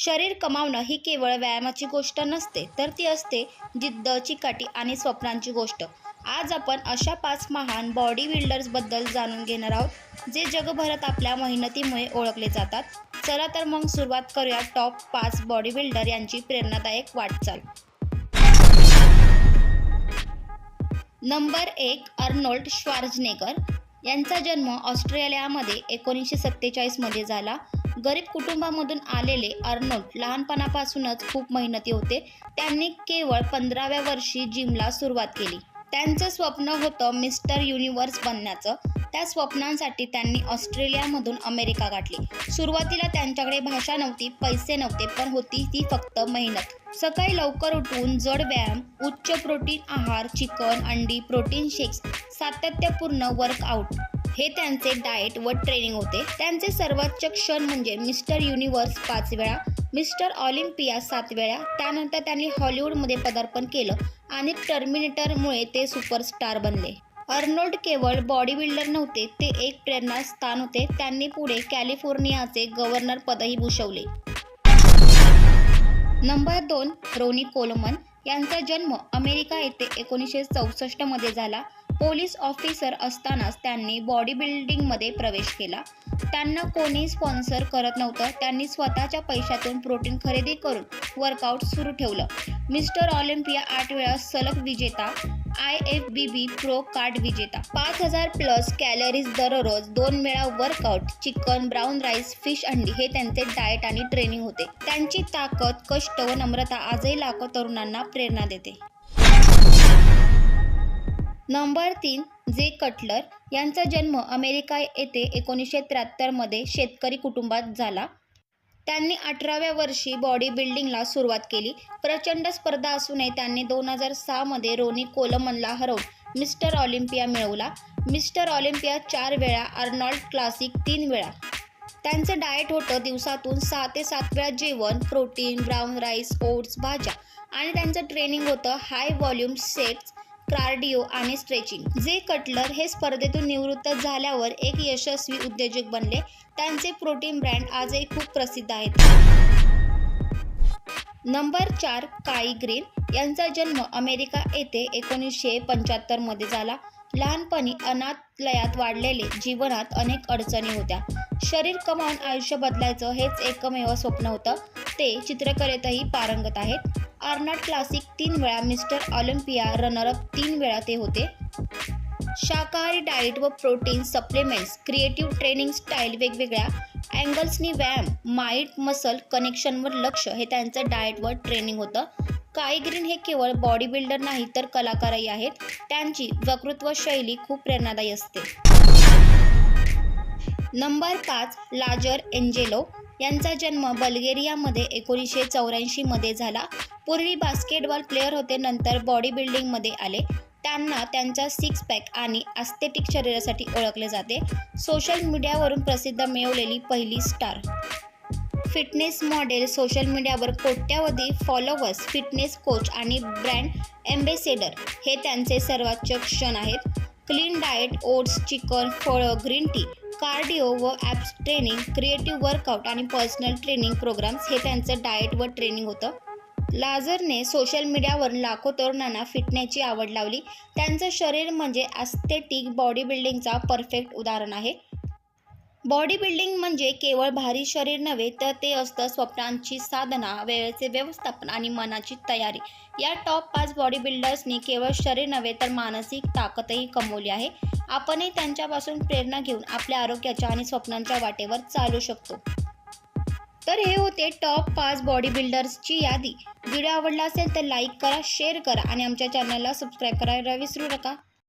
शरीर कमावणं ही केवळ व्यायामाची गोष्ट नसते तर ती असते जिद्द चिकाटी आणि स्वप्नांची गोष्ट. आज आपण अशा पाच महान बॉडी बिल्डर्सबद्दल जाणून घेणार आहोत जे जगभरात आपल्या मेहनतीमुळे ओळखले जातात. चला तर मग सुरुवात करूया टॉप पाच बॉडी बिल्डर यांची प्रेरणादायक वाटचाल. नंबर एक अर्नोल्ड श्वार्जनेकर यांचा जन्म ऑस्ट्रेलियामध्ये एकोणीसशे सत्तेचाळीसमध्ये झाला. गरीब कुटुंबामधून आलेले अर्नोल्ड लहानपणापासूनच खूप मेहनती होते. त्यांनी केवळ पंधराव्या वर्षी जिमला सुरुवात केली. त्यांचं स्वप्न होतं मिस्टर युनिव्हर्स बनण्याचं. त्या स्वप्नांसाठी त्यांनी ऑस्ट्रेलियामधून अमेरिका गाठली. सुरुवातीला त्यांच्याकडे भाषा नव्हती पैसे नव्हते पण होती ती फक्त मेहनत. सकाळी लवकर उठून जड व्यायाम उच्च प्रोटीन आहार चिकन अंडी प्रोटीन शेक्स सातत्यपूर्ण वर्कआउट हे त्यांचे डाएट व ट्रेनिंग होते. त्यांचे सर्वोच्च क्षण म्हणजे मिस्टर युनिव्हर्स पाच वेळा मिस्टर ऑलिम्पिया सात वेळा त्यानंतर त्यांनी हॉलिवूडमध्ये पदार्पण केलं आणि टर्मिनेटरमुळे ते सुपरस्टार बनले. अर्नोल्ड केवळ बॉडी बिल्डर नव्हते ते एक प्रेरणास्थान होते. त्यांनी पुढे कॅलिफोर्नियाचे गव्हर्नर पदही भूषवले. नंबर दोन रोनी कोलमन. यांचा जन्म अमेरिका येथे एकोणीसशे चौसष्टमध्ये झाला. पोलीस ऑफिसर असतानाच त्यांनी बॉडी बिल्डिंगमध्ये प्रवेश केला. त्यांना कोणी स्पॉन्सर करत नव्हतं. त्यांनी स्वतःच्या पैशातून प्रोटीन खरेदी करून वर्कआउट सुरू ठेवलं. मिस्टर ऑलिम्पिया आठ वेळा सलग विजेता I F B B pro card विजेता. पाच हजार प्लस कॅलरीज दररोज दोन वेळा workout chicken brown rice fish अंडी हे त्यांचे डाएट आणि ट्रेनिंग होते. त्यांची ताकद कष्ट व नम्रता आजही लाखो तरुणांना प्रेरणा देते. नंबर तीन जे कटलर यांचा जन्म अमेरिका येथे एकोणीसशे त्र्याहत्तरमध्ये शेतकरी कुटुंबात झाला. त्यांनी अठराव्या वर्षी बॉडी बिल्डिंगला सुरुवात केली. प्रचंड स्पर्धा असूनही त्यांनी दोन हजार सहामध्ये रोनी कोलमनला हरवून मिस्टर ऑलिम्पिया मिळवला. मिस्टर ऑलिम्पिया चार वेळा अर्नॉल्ड क्लासिक तीन वेळा. त्यांचं डाएट होतं दिवसातून सहा ते सात वेळा जेवण प्रोटीन ब्राऊन राईस ओट्स भाज्या. आणि त्यांचं ट्रेनिंग होतं हाय व्हॉल्यूम सेट्स कार्डिओ आणि स्ट्रेचिंग. जे कटलर हे स्पर्धेतून निवृत्त झाल्यावर एक यशस्वी उद्योजक बनले. त्यांचे प्रोटीन ब्रँड आजही खूप प्रसिद्ध आहेत. नंबर चार काई ग्रीन. यांचा जन्म अमेरिका येथे एकोणीसशे पंच्याहत्तरमध्ये झाला. लहानपणी अनाथलयात वाढलेले जीवनात अनेक अडचणी होत्या. शरीर कमावून आयुष्य बदलायचं हेच एकमेव स्वप्न होतं. ते चित्रकलेतही पारंगत आहेत. आर्नॉट क्लासिक तीन वेळा मिस्टर ऑलिम्पिया रनरअप तीन वेळा ते होते. शाकाहारी डाएट व protein supplements creative training style वेगवेगळ्या अँगल्सनी व्यायाम माइंड मसल कनेक्शनवर लक्ष हे त्यांचं डाएटवर ट्रेनिंग होतं. काई ग्रीन हे केवळ बॉडी बिल्डर नाही तर कलाकारही आहेत. त्यांची वक्तृत्व शैली खूप प्रेरणादायी असते. नंबर पाच लाजर एंजेलो. यांचा जन्म बल्गेरियामध्ये एकोणीसशे चौऱ्याऐंशीमध्ये झाला. पूर्वी बास्केटबॉल प्लेअर होते नंतर बॉडी बिल्डिंगमध्ये आले. त्यांना त्यांच्या सिक्स पॅक आणि आस्थेटिक शरीरासाठी ओळखले जाते. सोशल मीडियावरून प्रसिद्ध मिळवलेली पहिली स्टार फिटनेस मॉडेल सोशल मीडियावर कोट्यावधी फॉलोवर्स फिटनेस कोच आणि ब्रँड एम्बेसेडर हे त्यांचे सर्वोच्च क्षण आहेत. क्लीन डाएट ओट्स चिकन फळं ग्रीन टी कार्डिओ व ॲप्स ट्रेनिंग क्रिएटिव्ह वर्कआउट आणि पर्सनल ट्रेनिंग प्रोग्राम्स हे त्यांचं डाएट व ट्रेनिंग होतं. लाझरने सोशल मीडियावर लाखो तरुणांना फिटनेसची आवड लावली. त्यांचं शरीर म्हणजे ॲस्थेटिक बॉडी बिल्डिंगचा परफेक्ट उदाहरण आहे. बॉडी बिल्डिंग म्हणजे केवळ भारी शरीर नव्हे तर ते असतं स्वप्नांची साधना वेळेचे व्यवस्थापन आणि मनाची तयारी. या टॉप पाच बॉडी बिल्डर्सनी केवळ शरीर नव्हे तर मानसिक ताकदही कमवली आहे. आपणही त्यांच्यापासून प्रेरणा घेऊन आपल्या आरोग्याच्या आणि स्वप्नांच्या वाटेवर चालू शकतो. तर हे होते टॉप पाच बॉडी बिल्डर्सची यादी. व्हिडिओ आवडला असेल तर लाईक करा शेअर करा आणि आमच्या चॅनलला सबस्क्राईब करायला विसरू नका.